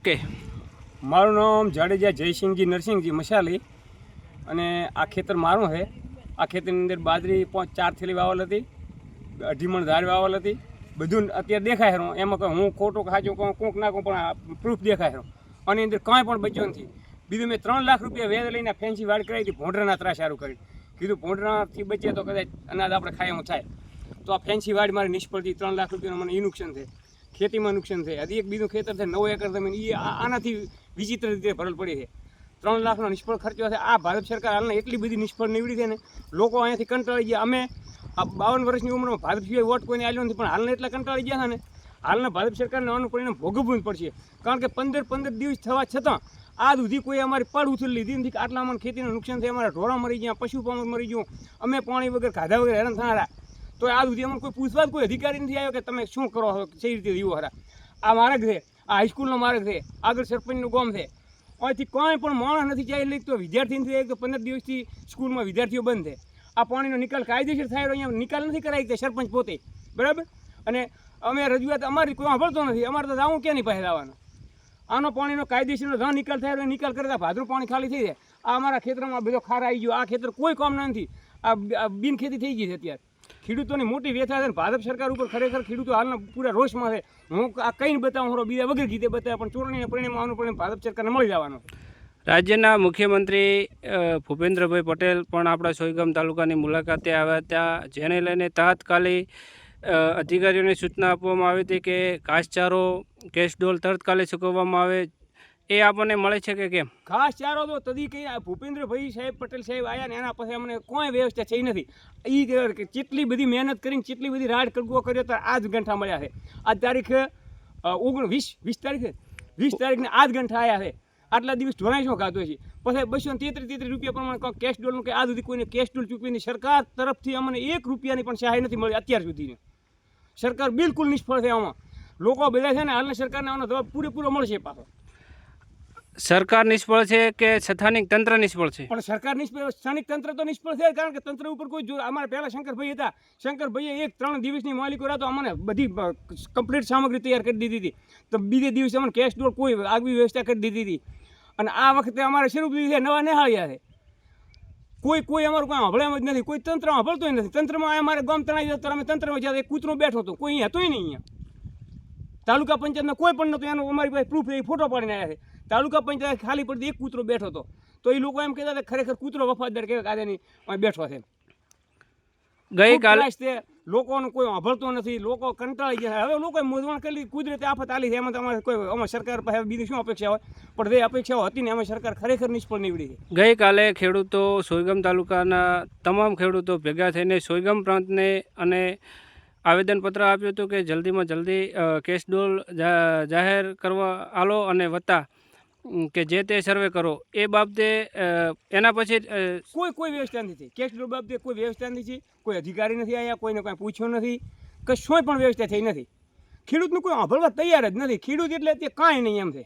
Okay. મારું નામ જાડેજા જયસિંહજી નરસિંહજી મશાલી અને આ ખેતર મારું છે. આ ખેતરની અંદર બાજરી પાંચ ચાર થેલી વાવલ હતી અઢી મણ ધાર વાવલ હતી. બધું અત્યારે દેખાય રહ્યું એમાં કોઈ હું ખોટું ખાચું કહું, કોંક ના કહું પણ પ્રૂફ દેખાય રહ્યું અને અંદર કાંઈ પણ બચ્યો નથી. બીજું મેં ત્રણ લાખ રૂપિયા વેદ લઈને ફેન્સી વાડ કરાવી હતી, ભોંડરાના ત્રાસ સારું કરી. કીધું ભોંડરાથી બચીએ તો કદાચ અનાજ આપણે ખાય એમ થાય. તો આ ફેન્સી વાડ મારી નિષ્ફળથી ત્રણ લાખ રૂપિયાનું મને નુકસાન છે ખેતીમાં નુકસાન થાય હજી એક બીજું ખેતર છે, નવ એકર જમીન. એ આનાથી વિચિત્ર રીતે ભરલ પડી છે. ત્રણ લાખનો નિષ્ફળ ખર્ચો છે. આ ભારત સરકાર હાલને એટલી બધી નિષ્ફળ નીવડી છે ને, લોકો અહીંયાથી કંટાળી ગયા. અમે આ બાવન વર્ષની ઉંમરમાં ભારત સિવાય વોટ કોઈને આવ્યો નથી, પણ હાલને એટલા કંટાળી ગયા ને, હાલના ભારત સરકારને આનું પરિણામ ભોગવવું પડશે. કારણ કે પંદર પંદર દિવસ થવા છતાં આ સુધી કોઈ અમારી પડ ઉછળી લીધી નથી આટલા અમને ખેતીનું નુકસાન થયું, અમારા ઢોરા મરી ગયા પશુ પામર મરી ગયું, અમે પાણી વગર ખાધા વગર હેરાન થનારા. તો આ સુધી અમને કોઈ પૂછવા કોઈ અધિકારી નથી આવ્યો કે તમે શું કરો છો કઈ રીતે જીવો હરા આ માર્ગ છે, આ હાઈસ્કૂલનો માર્ગ છે, આગળ સરપંચનું ગામ છે. અહીંથી કોઈ પણ માણસ નથી જાય એટલે તો વિદ્યાર્થી નથી એક તો પંદર દિવસથી સ્કૂલમાં વિદ્યાર્થીઓ બંધ છે. આ પાણીનો નિકાલ કાયદેસર થાય અહીંયા નિકાલ નથી કરાવી તે સરપંચ પોતે. બરાબર? અને અમે રજૂઆત અમારી કોઈ સાંભળતો નથી. અમારે તો જાવું ક્યાં નહીં પાસે લાવવાનું આનો પાણીનો કાયદેસરનો જ્યાં નિકાલ થાય નિકાલ કરતા ભાદરું પાણી ખાલી થઈ જાય. આ અમારા ખેતરમાં બધો ખાર આવી ગયો. આ ખેતર કોઈ કામ નથી. આ બિનખેતી થઈ ગઈ છે અત્યારે. ખેડૂતોની મોટી વ્યથા છે ભાજપ સરકાર ઉપર ખરેખર ખેડૂતો હાલના પૂરા રોષમાં છે. હું આ કંઈ બતાવું, હરો, બીજા વગર ગીતે બતાવ્યા પણ ચૂંટણીને પરિણામ આવવાનું પરિણામ ભાજપ સરકારને મળી જવાનું રાજ્યના મુખ્યમંત્રી ભૂપેન્દ્રભાઈ પટેલ પણ આપણા સોયગામ તાલુકાની મુલાકાતે આવ્યા ત્યાં જેને લઈને તાત્કાલિક અધિકારીઓને સૂચના આપવામાં આવી હતી કે ઘાસચારો કેશડોલ તરતકાલે ચૂકવવામાં આવે એ આપણને મળે છે કે કેમ? ખાસ ચારો તો તદી કઈ ભૂપેન્દ્રભાઈ સાહેબ, પટેલ સાહેબ આવ્યા ને એના પછી અમને કોઈ વ્યવસ્થા થઈ નથી. એ કેટલી બધી મહેનત કરીને કેટલી બધી રાડ કડગો કર્યો તો આજ ગંઠા મળ્યા છે. આ તારીખ ઓગણ વીસ વીસ તારીખે? વીસ તારીખને આજ ગંઠા આવ્યા છે. આટલા દિવસ ઢોરાઈ શું ખાતો છે પછી બસો તેત્રીસ તેત્રીસ રૂપિયા પ્રમાણે કોઈ કેશ ડોલનું કે આજ સુધી કોઈને કેશ ડોલ ચૂકવીને સરકાર તરફથી અમને એક રૂપિયાની પણ સહાય નથી મળી અત્યાર સુધીની. સરકાર બિલકુલ નિષ્ફળ છે આમાં. લોકો બધા છે ને હાલને સરકારને આનો જવાબ પૂરેપૂરો મળશે પાછો. સરકાર નિષ્ફળ છે કે સ્થાનિક તંત્ર નિષ્ફળ છે? પણ સરકાર નિષ્ફળ, સ્થાનિક તંત્ર તો નિષ્ફળ છે, કારણ કે તંત્ર ઉપર કોઈ જો અમારા પહેલા શંકરભાઈ હતા. શંકરભાઈએ એક ત્રણ દિવસની માલિકો રાતો અમને બધી કમ્પ્લીટ સામગ્રી તૈયાર કરી દીધી હતી. તો બીજે દિવસે અમને કેશ ડોર કોઈ આગવી વ્યવસ્થા કરી દીધી હતી. અને આ વખતે અમારે શરૂ છે, નવા નિહાળ્યા છે. કોઈ કોઈ અમારું કોઈ સાંભળે જ નથી, કોઈ તંત્ર સાંભળતું નથી. તંત્રમાં અમારે ગામ તણાઈ જતા, અમે તંત્રમાં જતા કૂતરો બેઠો હતો, કોઈ અહીંયા તો નહીં અહીંયા. તાલુકા પંચાયતમાં કોઈ પણ નહોતું, એનો અમારી પાસે પ્રૂફ એ ફોટો પાડીને આવ્યા છે. તાલુકા પંચાયત ખાલી પડતી એક કૂતરો બેઠો હતો. તો એ લોકો એમ કહેતા હતા ખરેખર કૂતરો વફાદાર કહેવાય કાદે નહીં બેઠો છે? ગઈકાલે લોકોનું કોઈ સાંભળતો નથી. લોકો કંટાળી ગયા હવે લોકોએ મૂંઝવણ કરી કુદરતી આફત આલી છે. એમાં તમારે કોઈ અમારી સરકાર પાસે બીજી શું અપેક્ષા હોય? પણ જે અપેક્ષાઓ હતી ને એમાં સરકાર ખરેખર નિષ્ફળ નીવડી છે. ગઈકાલે ખેડૂતો સોયગામ તાલુકાના તમામ ખેડૂતો ભેગા થઈને સોયગામ પ્રાંતને અને આવેદનપત્ર આપ્યું હતું કે જલ્દીમાં જલ્દી કેશડોલ જાહેર કરવા આલો અને વત્તા કે જે તે સર્વે કરો એ બાબતે એના પછી કોઈ કોઈ વ્યવસ્થા નથી. થઈ બાબતે કોઈ વ્યવસ્થા નથી. કોઈ અધિકારી નથી આવ્યા કોઈને કાંઈ પૂછ્યું નથી. કશોય પણ વ્યવસ્થા થઈ નથી. ખેડૂતનું કોઈ સાંભળવા તૈયાર જ નથી. ખેડૂત એટલે તે કાંઈ નહીં એમ છે.